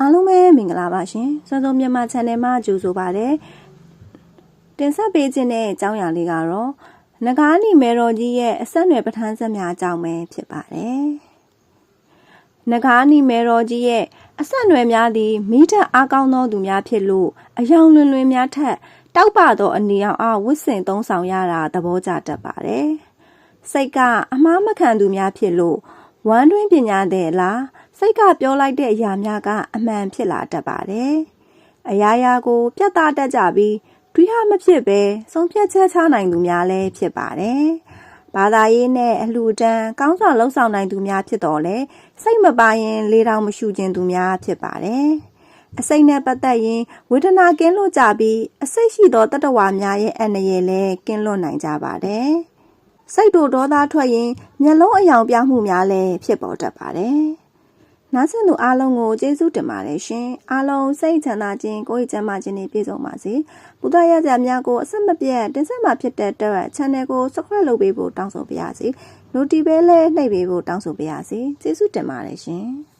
အားလုံးပဲမင်္ဂလာပါရှင်စွမ်းစုံမြန်မာ channel မှာကြိုဆိုပါရစေတင်ဆက်ပေးခြင်းတဲ့အကြောင်းအရာလေးကတော့နဂါးနီမေတော်ကြီးရဲ့အဆက်အနွယ်ပဋ္ဌာန်းဆက်များအကြောင်းပဲဖြစ်ပါတယ်နဂါးနီမေတော်ကြီးရဲ့အဆက်အနွယ်များသည်မိထက်အားကောင်းသောသူများဖြစ်လို့အယောင်လွင်လွင်များထက်တောက်ပသောအနေအောင်အားဝတ်ဆင်သုံးဆောင်ရတာသဘောကျတတ်ပါတယ်စိတ်ကအမှားမခံသူများဖြစ်လို့ဝမ်းတွင်းပညာတဲ့လား စိတ်ကပြောလိုက်တဲ့အရာများကအမှန်ဖြစ်လာတတ်ပါတယ်။အရာရာကို ပြတ်သားတတ်ကြပြီးတွေးဟမဖြစ်ပဲဆုံးဖြတ်ချက်ချနိုင်သူများလည်းဖြစ်ပါတယ်။ဘာသာရေးနဲ့အလှူဒန်းကောင်းစွာလှုပ်ဆောင်နိုင်သူများဖြစ်တော်လဲစိတ်မပါရင်လေတောင်မရှူခြင်းသူများဖြစ်ပါတယ်။အစိတ်နဲ့ပတ်သက်ရင်ဝေဒနာကင်းလွတ်ကြပြီးအစိတ်ရှိသောတတ္တဝါများရဲ့အန္တရာယ်လည်းကင်းလွတ်နိုင်ကြပါတယ်။စိတ်တို့ဒေါသထွက်ရင်မျက်လုံးအယောင်ပြမှုများလည်းဖြစ်ပေါ်တတ်ပါတယ်။ နားဆင်သူအားလုံးကိုကျေးဇူးတင်ပါတယ်ရှင်။အားလုံးစိတ်ချမ်းသာခြင်းကိုယ်ရည်ချမ်းသာခြင်းနဲ့ပြည့်စုံပါစေ။ဘုဒ္ဓရကြများကိုအဆက်မပြတ်တင်ဆက်မှာဖြစ်တဲ့အတွက် channel ကို subscribe လုပ်ပေးဖို့တောင်းဆိုပါရစေ။ notification လည်းနှိပ်ပေးဖို့တောင်းဆိုပါရစေ။ကျေးဇူးတင်ပါတယ်ရှင်။